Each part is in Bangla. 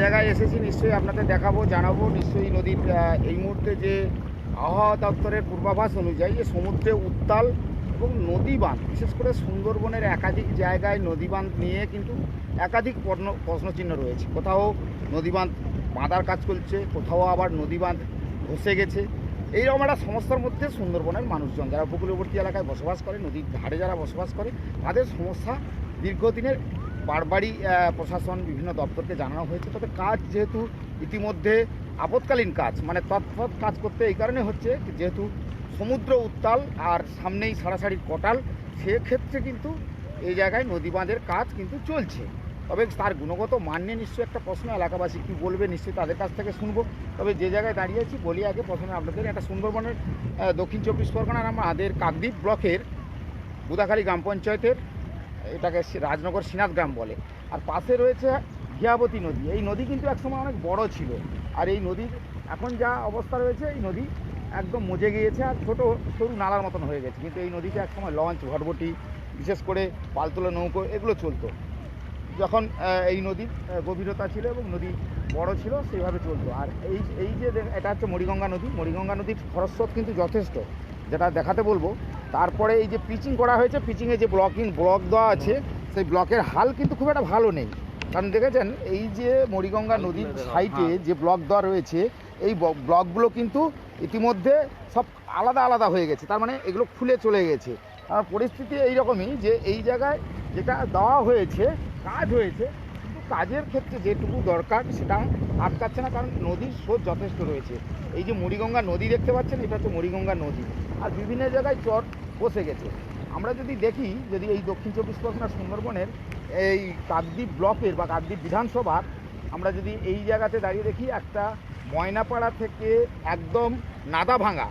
জায়গায় এসেছি নিশ্চয়ই আপনাদের দেখাবো, জানাব। নিশ্চয়ই নদীর এই মুহূর্তে যে আবহাওয়া দপ্তরের পূর্বাভাস অনুযায়ী যে সমুদ্রে উত্তাল এবং নদী বাঁধ বিশেষ করে সুন্দরবনের একাধিক জায়গায় নদী বাঁধ নিয়ে কিন্তু একাধিক প্রশ্ন, প্রশ্নচিহ্ন রয়েছে। কোথাও নদী বাঁধ বাঁধার কাজ চলছে, কোথাও আবার নদী বাঁধ ধসে গেছে। এইরকম একটা সমস্যার মধ্যে সুন্দরবনের মানুষজন, যারা উপকূলবর্তী এলাকায় বসবাস করে, নদীর ধারে যারা বসবাস করে, তাদের সমস্যা দীর্ঘদিনের বারবারই প্রশাসন, বিভিন্ন দপ্তরকে জানানো হয়েছে। তবে কাজ যেহেতু ইতিমধ্যে আপৎকালীন কাজ মানে তৎপর কাজ করতে এই কারণে হচ্ছে যেহেতু সমুদ্র উত্তাল আর সামনেই সারাসারির কটাল, সেক্ষেত্রে কিন্তু এই জায়গায় নদী বাঁধের কাজ কিন্তু চলছে। তবে তার গুণগত মান নিয়ে নিশ্চয়ই একটা প্রশ্ন, এলাকাবাসী কী বলবে, নিশ্চয়ই তাদের কাছ থেকে শুনব। তবে যে জায়গায় দাঁড়িয়েছি বলি আগে প্রথমে আপনাদের একটা সুন্দরবনের দক্ষিণ চব্বিশ পরগনার আমাদের কাকদ্বীপ ব্লকের বুদাখালী গ্রাম পঞ্চায়েতের এটাকে রাজনগর সিনাত গ্রাম বলে। আর পাশে রয়েছে ঘিয়াবতী নদী। এই নদী কিন্তু একসময় অনেক বড় ছিল। আর এই নদীর এখন যা অবস্থা রয়েছে, এই নদী একদম মজে গিয়েছে আর ছোটো, সরু নালার মতন হয়ে গেছে। কিন্তু এই নদীতে একসময় লঞ্চ ভটভটি বিশেষ করে পালতোলা নৌকো, এগুলো চলতো। যখন এই নদীর গভীরতা ছিল এবং নদী বড় ছিল, সেইভাবে চলতো। আর এই এই যে এটা হচ্ছে মরিগঙ্গা নদী। মরিগঙ্গা নদীর খরস্রোত কিন্তু যথেষ্ট। যেটা দেখাতে বলব, তারপরে এই যে পিচিং করা হয়েছে পিচিংয়ে যে ব্লকিং ব্লক দেওয়া আছে, সেই ব্লকের হাল কিন্তু খুব একটা ভালো নেই। কারণ দেখেছেন, এই যে মরিগঙ্গা নদীর সাইডে যে ব্লক দেওয়া রয়েছে, এই ব্লকগুলো কিন্তু ইতিমধ্যে সব আলাদা আলাদা হয়ে গেছে। তার মানে এগুলো খুলে চলে গেছে। আর পরিস্থিতি এইরকমই যে এই জায়গায় যেটা দেওয়া হয়েছে, কাজ হয়েছে কাজের ক্ষেত্রে যেটুকু দরকার সেটা আটকাচ্ছে না, কারণ নদীর স্রোত যথেষ্ট রয়েছে। এই যে মুড়িগঙ্গা নদী দেখতে পাচ্ছেন, এটা হচ্ছে মুড়িগঙ্গা নদী। আর বিভিন্ন জায়গায় চর বসে গেছে। আমরা যদি দেখি, যদি এই দক্ষিণ চব্বিশ পরগনা সুন্দরবনের এই কাকদ্বীপ ব্লকের বা কাকদ্বীপ বিধানসভার, আমরা যদি এই জায়গাতে দাঁড়িয়ে দেখি, একটা ময়নাপাড়া থেকে একদম নাদা ভাঙা,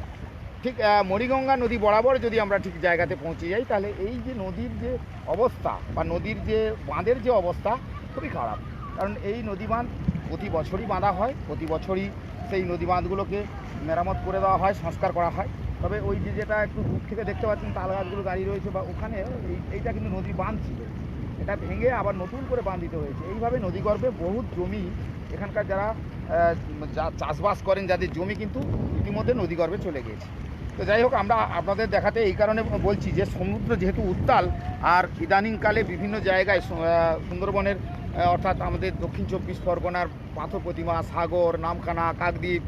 ঠিক মরিগঙ্গা নদী বরাবর যদি আমরা ঠিক জায়গাতে পৌঁছে যাই, তাহলে এই যে নদীর যে অবস্থা বা নদীর যে বাঁধের যে অবস্থা খুবই খারাপ। কারণ এই নদী বাঁধ প্রতি বছরই বাঁধা হয়, প্রতি বছরই সেই নদী বাঁধগুলোকে মেরামত করে দেওয়া হয়, সংস্কার করা হয়। তবে ওই যে যেটা একটু দূর থেকে দেখতে পাচ্ছেন তাল গাছগুলো দাঁড়িয়ে রয়েছে বা ওখানে এই, এইটা কিন্তু নদী বাঁধ ছিল। এটা ভেঙে আবার নতুন করে বাঁধ দিতে হয়েছে। এইভাবে নদীগর্ভে বহু জমি এখানকার যারা চাষবাস করেন, যাদের জমি কিন্তু ইতিমধ্যে নদীগর্ভে চলে গিয়েছে। তো যাই হোক, আমরা আপনাদের দেখাতে এই কারণে বলছি যে সমুদ্র যেহেতু উত্তাল, আর ইদানিংকালে বিভিন্ন জায়গায় সুন্দরবনের অর্থাৎ আমাদের দক্ষিণ চব্বিশ পরগনার পাথর প্রতিমা, সাগর, নামখানা, কাকদ্বীপ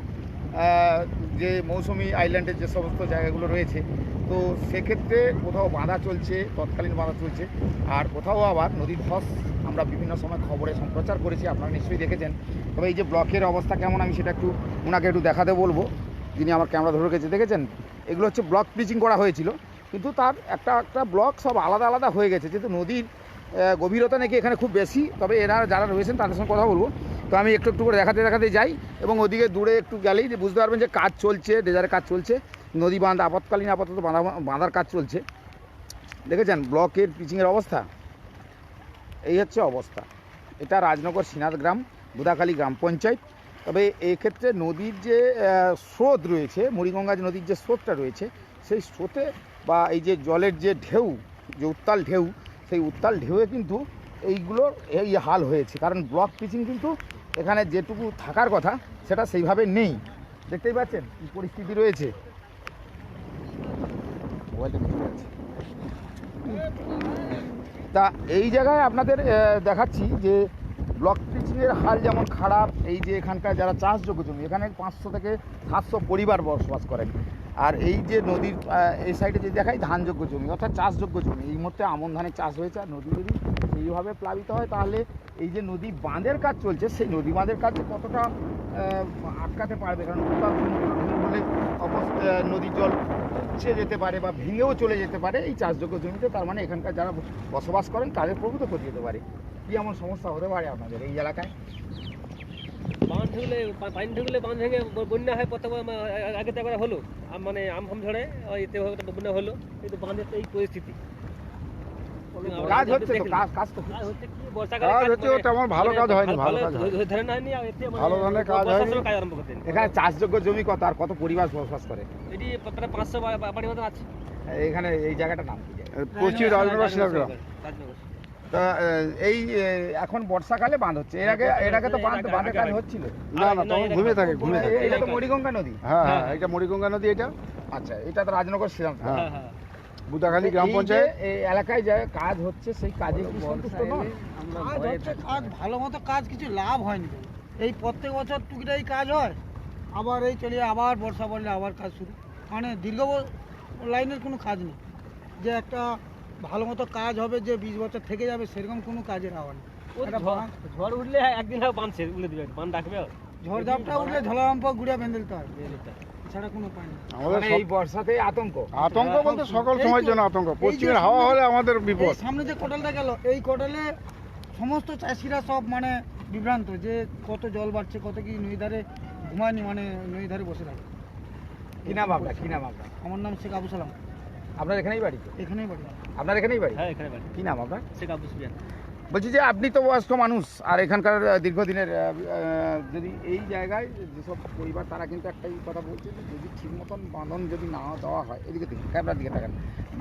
যে মৌসুমি আইল্যান্ডের যে সমস্ত জায়গাগুলো রয়েছে। তো সেক্ষেত্রে কোথাও বাঁধা চলছে, তৎকালীন বাঁধা চলছে। আর কোথাও আবার নদী ধস আমরা বিভিন্ন সময় খবরে সম্প্রচার করেছি, আপনারা নিশ্চয়ই দেখেছেন। তবে এই যে ব্লকের অবস্থা কেমন, আমি সেটা একটু ওনাকে একটু দেখাতে বলব। যিনি আমার ক্যামেরা ধরে রেখেছে, দেখেছেন? এগুলো হচ্ছে ব্লক পিচিং করা হয়েছিল। কিন্তু তার একটা একটা ব্লক সব আলাদা আলাদা হয়ে গেছে। যেহেতু নদীর গভীরতা নাকি এখানে খুব বেশি, তবে এরা যারা রয়েছেন তাদের সঙ্গে কথা বলব। তো আমি একটু একটু করে দেখাতে দেখাতে যাই এবং ওদিকে দূরে একটু গেলেই বুঝতে পারবেন যে কাজ চলছে ডেজারের কাজ চলছে, নদী বাঁধ আপাতকালীন আপাতত বাঁধা, বাঁধার কাজ চলছে। দেখেছেন ব্লকের পিচিংয়ের অবস্থা? এই হচ্ছে অবস্থা। এটা রাজনগর সিনাদ গ্রাম, বুদাখালী গ্রাম পঞ্চায়েত। তবে এক্ষেত্রে নদীর যে স্রোত রয়েছে, মুড়িগঙ্গা নদীর যে স্রোতটা রয়েছে, সেই স্রোতে বা এই যে জলের যে ঢেউ, যে উত্তাল ঢেউ সেই উত্তাল ঢেউয়ে কিন্তু এইগুলোর এই হাল হয়েছে। কারণ ব্লক পিচিং কিন্তু এখানে যেটুকু থাকার কথা, সেটা সেইভাবে নেই। দেখতেই পাচ্ছেন কী পরিস্থিতি রয়েছে। তা এই জায়গায় আপনাদের দেখাচ্ছি যে ব্লক পিচিংয়ের হাল যেমন খারাপ, এই যে এখানকার যারা চাষযোগ্য জমি, এখানে পাঁচশো থেকে সাতশো পরিবার বসবাস করেন। আর এই যে নদীর এই সাইডে যে দেখাই ধানযোগ্য জমি অর্থাৎ চাষযোগ্য জমি। এই মুহূর্তে আমন ধানের চাষ হয়েছে আর নদী যদি এইভাবে প্লাবিত হয় তাহলে এই যে নদী বাঁধের কাজ চলছে সেই নদী বাঁধের কাজ কতটা আটকাতে পারবে? কারণ হলে অবস- আহ, নদীর জল উপচে যেতে পারে বা ভেঙেও চলে যেতে পারে। এই চাষযোগ্য জমিতে তার মানে এখানকার যারা বসবাস করেন তাদের প্রভূত ক্ষতি হতে পারে। কী এমন সমস্যা হতে পারে আপনাদের এই এলাকায়? বাঁধ ঢুকলে পানি ঢুকলে বাঁধ ভেঙে বন্যা হয় প্রথমে আগে তো একবার হলো মানে আম ফাম ঝড়ে এতে বন্যা হলো। কিন্তু বাঁধের তো এই পরিস্থিতি। কাজ হচ্ছে তো কাজ কাজ তো হচ্ছে। কি? বর্ষাকালে কাজ কাজ হচ্ছে তেমন ভালো কাজ হয়নি, ভালো ভালো কাজ হয়নি। ধরে- ধরে আর এতে ভালো ধরনের কাজ হয়নি। কাজ আরম্ভ করতেন এখানে চাষযোগ্য জমি কত আর কত পরিবার বসবাস করে? এটি প্রায় পাঁচশো বা- বা- বাড়ির মতো আছে। এখানে এই জায়গাটার নাম কি? পশ্চিম রাজনগর। তা এই এখন বর্ষাকালে বাঁধ হচ্ছে। এর আগে এর আগে তো বাঁধ বাঁধের কাজ হচ্ছিল। না না তখন ঘুমে থাকে ঘুমে থাকে। এটা তো মরিগঙ্গা নদী। হ্যাঁ। হ্যাঁ। এটা মরিগঙ্গা নদী এটা আচ্ছা এটা তো রাজনগর শ্রীরাম। হ্যাঁ। হ্যাঁ হ্যাঁ। বুদাখালী গ্রাম পঞ্চায়েত। এই এলাকায় যে কাজ হচ্ছে সেই কাজে কি সন্তুষ্ট নন কাজ হচ্ছে কাজ ভালো মতো কাজ কিছু লাভ হয়নি। এই প্রত্যেক বছর টুকিটাই কাজ হয়। আবার এই চলে আবার বর্ষা পড়লে আবার কাজ শুরু। মানে দীর্ঘ লাইনের কোনো কাজ নেই। যে একটা ভালো মতো কাজ হবে যে বিশ বছর থেকে যাবে সেরকম কোনো কাজের ও একটা ঝড় উঠলে একদিন হবে বাঁধ ছেড়ে দিবে ডাকবে আর। ঝড়ঝাপটা উঠলে ঝলাম্প বেঁধে দিতে হয় এছাড়া কোনো উপায় নেই। আমাদের মানে এই বর্ষাতে আতঙ্ক। আতঙ্ক বলতে সকল সময়ের জন্য আতঙ্ক। পশ্চিমের হাওয়া সামনে- হলে আমাদের বিপদ। সামনে যে কোটালটা গেল এই কোটালে সমস্ত চাষিরা সব মানে বিভ্রান্ত যে কত জল বাড়ছে কত কি নদী ধারে ঘুমায়নি মানে নদী ধারে বসে থাকে। আমার নাম শেখ আবু সালাম। আপনার এখানেই বাড়ি? এখানেই বাড়ি। আপনার এখানেই বাড়ি? হ্যাঁ এখানে বাড়ি। কি নাম আপনার? শেখ কাবু সুবিয়ান বলছি যে আপনি তো বয়স্ক মানুষ আর এখানকার দীর্ঘদিনের যদি এই জায়গায় যেসব পরিবার তারা কিন্তু একটাই কথা বলছে যে যদি ঠিক মতন বাঁধন যদি না দেওয়া হয় এদিকে দেখুন ক্যামেরার দিকে থাকেন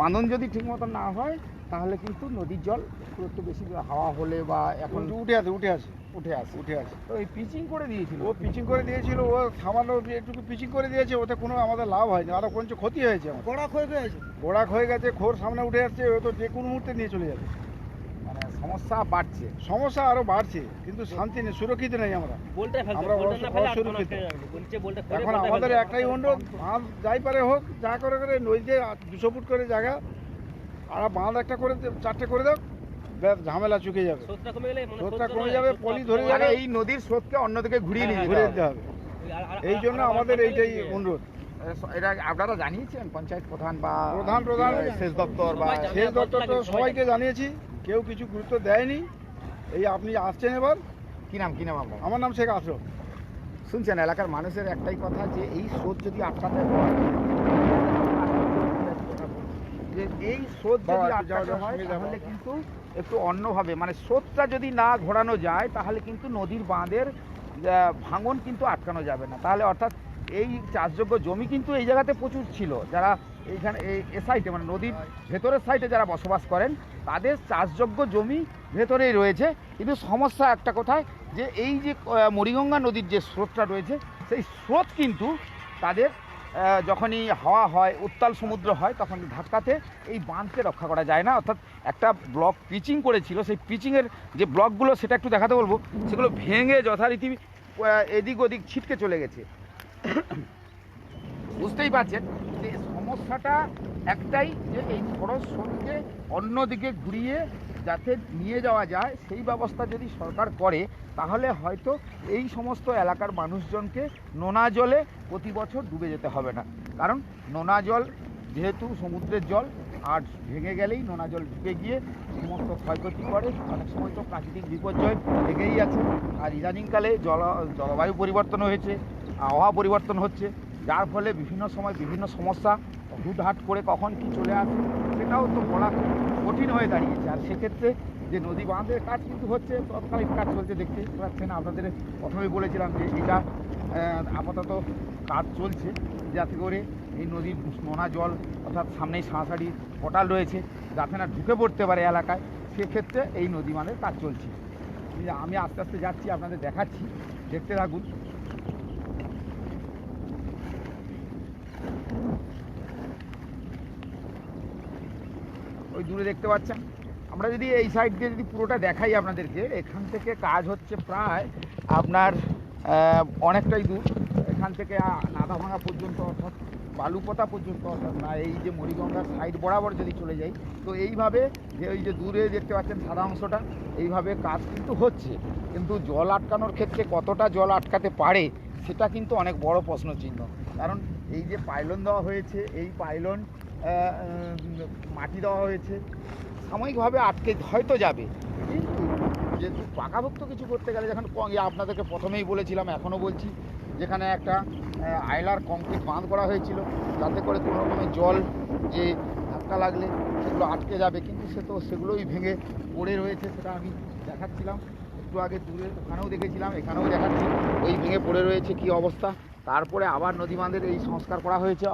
বাঁধন যদি ঠিক মতন না হয় তাহলে কিন্তু নদীর জল একটু একটু বেশি হাওয়া হলে বা এখন উঠে আসে উঠে আসে। উঠে আসে। উঠে আসে। তো এই পিচিং করে দিয়েছিল। ও পিচিং করে দিয়েছিল ও সামান্য একটু পিচিং করে দিয়েছে ওতে কোনো আমাদের লাভ হয়নি আরও কোন ক্ষতি হয়েছে গড়া ক্ষয় গেছে। গোড়া হয়ে গেছে খোর সামনে উঠে আসছে ও তো যে কোনো মুহূর্তে নিয়ে চলে যাবে। মানে সমস্যা বাড়ছে। সমস্যা আরও বাড়ছে কিন্তু শান্তি নেই সুরক্ষিত নেই আমরা। অসুরক্ষিত। যাবে। এখন আমাদের একটাই অনুরোধ বাঁধ যাই পারে হোক যা করে করে নদীতে দুশো ফুট করে জায়গা আর বাঁধ একটা করে চারটে করে দাও ঝামেলা চুকে যাবে। স্রোতটা কমে গেলে মানে কমে নয়, যাবে, পলি ধরে মানে এই নদীর স্রোতকে অন্যদিকে ঘুরিয়ে নিয়ে হ্যাঁ, যেতে ঘুরে হবে। দিতে হবে। এই জন্য আমাদের এইটাই অনুরোধ। এটা আপনারা জানিয়েছেন পঞ্চায়েত প্রধান বা প্রধান প্রধান সেচ দপ্তর বা। সেচ দপ্তর তো সবাইকে জানিয়েছি। কেউ কিছু গুরুত্ব দেয়নি। এই আপনি আসছেন এবার। কি নাম কি নাম আপনার? আমার নাম শেখ আশরফ। শুনছেন এলাকার মানুষের একটাই কথা যে এই স্রোত যদি আটকাতে হয় যে এই স্রোত যদি আটকাতে হয় তাহলে কিন্তু একটু অন্যভাবে মানে স্রোতটা যদি না ঘোরানো যায় তাহলে কিন্তু নদীর বাঁধের ভাঙন কিন্তু আটকানো যাবে না। তাহলে অর্থাৎ এই চাষযোগ্য জমি কিন্তু এই জায়গাতে প্রচুর ছিল। যারা এইখানে এই সাইডে মানে নদীর ভেতরের সাইডে যারা বসবাস করেন, তাদের চাষযোগ্য জমি ভেতরেই রয়েছে। কিন্তু সমস্যা একটা কোথায়? যে এই যে মরিগঙ্গা নদীর যে স্রোতটা রয়েছে, সেই স্রোত কিন্তু তাদের যখনই হাওয়া হয়, উত্তাল সমুদ্র হয়, তখন ধাক্কাতে এই বাঁধকে রক্ষা করা যায় না। অর্থাৎ একটা ব্লক পিচিং করেছিল, সেই পিচিংয়ের যে ব্লকগুলো, সেটা একটু দেখাতে বলব। সেগুলো ভেঙে যথারীতি এদিক ওদিক ছিটকে চলে গেছে। বুঝতেই পারছেন? সমস্যাটা একটাই যে এই খরচ স্রোতকে অন্যদিকে ঘুরিয়ে যাতে নিয়ে যাওয়া যায়, সেই ব্যবস্থা যদি সরকার করে, তাহলে হয়তো এই সমস্ত এলাকার মানুষজনকে নোনা জলে প্রতি বছর ডুবে যেতে হবে না। কারণ নোনা জল যেহেতু সমুদ্রের জল, আর ভেঙে গেলেই নোনা জল ঢুকে গিয়ে সমস্ত ক্ষয়ক্ষতি করে। অনেক সময় তো প্রাকৃতিক বিপর্যয় লেগেই আছে। আর ইদানিংকালে জল, জলবায়ু পরিবর্তন হয়েছে, আবহাওয়া পরিবর্তন হচ্ছে। যার ফলে বিভিন্ন সময় বিভিন্ন সমস্যা হুটহাট করে কখন কি চলে আসে, সেটাও তো বলা কঠিন হয়ে দাঁড়িয়েছে। আর সেক্ষেত্রে যে নদী বাঁধের কাজ কিন্তু হচ্ছে, তৎকালীন কাজ চলছে, দেখতে পাচ্ছেন আপনাদের প্রথমেই বলেছিলাম যে এটা আপাতত কাজ চলছে, যাতে করে এই নদীর নোনা জল অর্থাৎ সামনেই সাঁড়াশাড়ি পটাল রয়েছে, যাতে না ঢুকে পড়তে পারে এলাকায়। সেক্ষেত্রে এই নদী বাঁধের কাজ চলছে। আমি আস্তে আস্তে যাচ্ছি, আপনাদের দেখাচ্ছি, দেখতে থাকুন। ওই দূরে দেখতে পাচ্ছেন। আমরা যদি এই সাইড দিয়ে যদি পুরোটা দেখাই আপনাদেরকে, এখান থেকে কাজ হচ্ছে প্রায় আপনার অনেকটাই দূর। এখান থেকে নাদাভাঙা পর্যন্ত অর্থাৎ বালুপতা পর্যন্ত অর্থাৎ না, এই যে মরিগঙ্গার সাইড বরাবর যদি চলে যাই, তো এইভাবে যে ওই যে দূরে দেখতে পাচ্ছেন সাদা অংশটা, এইভাবে কাজ কিন্তু হচ্ছে। কিন্তু জল আটকানোর ক্ষেত্রে কতটা জল আটকাতে পারে, সেটা কিন্তু অনেক বড় প্রশ্ন চিহ্ন কারণ এই যে পাইলন দেওয়া হয়েছে, এই পাইলন মাটি দেওয়া হয়েছে। সাময়িকভাবে আটকে হয়তো যাবে। কিন্তু যেহেতু পাকাভুক্ত কিছু করতে গেলে যখন ইয়ে আপনাদেরকে প্রথমেই বলেছিলাম, এখনও বলছি, যেখানে একটা আয়লার কংক্রিট বাঁধ করা হয়েছিল, যাতে করে কোনো রকমের জল যে ধাক্কা লাগলে সেগুলো আটকে যাবে। কিন্তু সে তো সেগুলোই ভেঙে পড়ে রয়েছে, সেটা আমি দেখাচ্ছিলাম। একটু আগে দূরে ওখানেও দেখেছিলাম, এখানেও দেখাচ্ছি। ওই ভেঙে পড়ে রয়েছে কি অবস্থা? তারপরে আবার নদী বাঁধের এই সংস্কার করা হয়েছে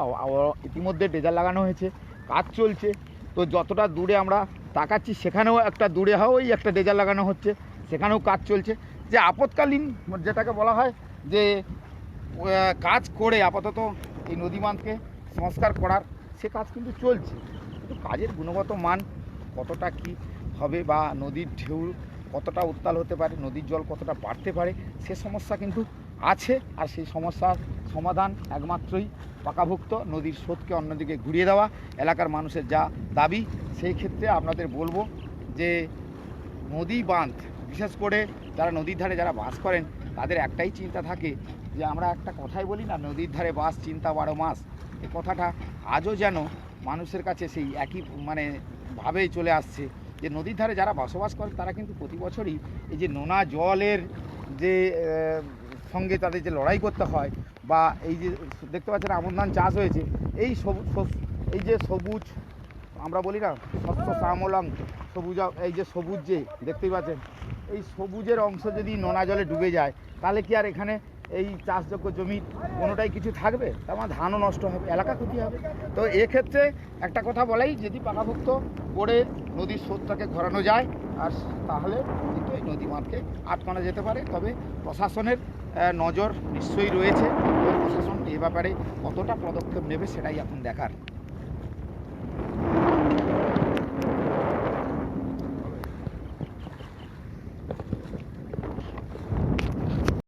ইতিমধ্যে ডেজার লাগানো হয়েছে, কাজ চলছে। তো যতটা দূরে আমরা তাকাচ্ছি, সেখানেও একটা দূরে ওই একটা ডেজার লাগানো হচ্ছে, সেখানেও কাজ চলছে। যে আপৎকালীন যেটাকে বলা হয় যে কাজ করে আপাতত এই নদী বাঁধকে সংস্কার করার, সে কাজ কিন্তু চলছে। কিন্তু কাজের গুণগত মান কতটা কি হবে বা নদীর ঢেউ কতটা উত্তাল হতে পারে, নদীর জল কতটা বাড়তে পারে, সে সমস্যা কিন্তু আছে, আর সেই সমস্যার সমাধান একমাত্রই পাকাভুক্ত নদীর স্রোতকে অন্যদিকে ঘুরিয়ে দেওয়া, এলাকার মানুষের যা দাবি, সেই ক্ষেত্রে আপনাদের বলব যে নদী বাঁধ, বিশেষ করে যারা নদীর ধারে যারা বাস করেন, তাদের একটাই চিন্তা থাকে যে আমরা একটা কথাই বলি না, নদীর ধারে বাস চিন্তা বারো মাস। এই কথাটা আজও যেন মানুষের কাছে সেই একই মানে ভাবেই চলে আসছে যে নদীর ধারে যারা বসবাস করে, তারা কিন্তু প্রতি বছরই এই যে নোনা জলের যে সঙ্গে তাদের যে লড়াই করতে হয় বা এই যে দেখতে পাচ্ছেন আমন ধান চাষ হয়েছে, এই সবুজ এই যে সবুজ, আমরা বলি না শস্য শ্যামলং, সবুজ, এই যে সবুজ যে, দেখতেই পাচ্ছেন, এই সবুজের অংশ যদি নোনা জলে ডুবে যায়, তাহলে কি আর এখানে এই চাষযোগ্য জমি কোনোটাই কিছু থাকবে? তার মানে ধানও নষ্ট হবে, এলাকা ক্ষতি হবে। তো এক্ষেত্রে একটা কথা বলাই, যদি পাকাভুক্ত করে নদীর স্রোতটাকে ঘোরানো যায়, আর তাহলে কিন্তু এই নদী মাঠকে আটকানো যেতে পারে। তবে প্রশাসনের নজর নিশ্চয়ই রয়েছে প্রশাসন এ ব্যাপারে কতটা পদক্ষেপ নেবে সেটাই এখন দেখার।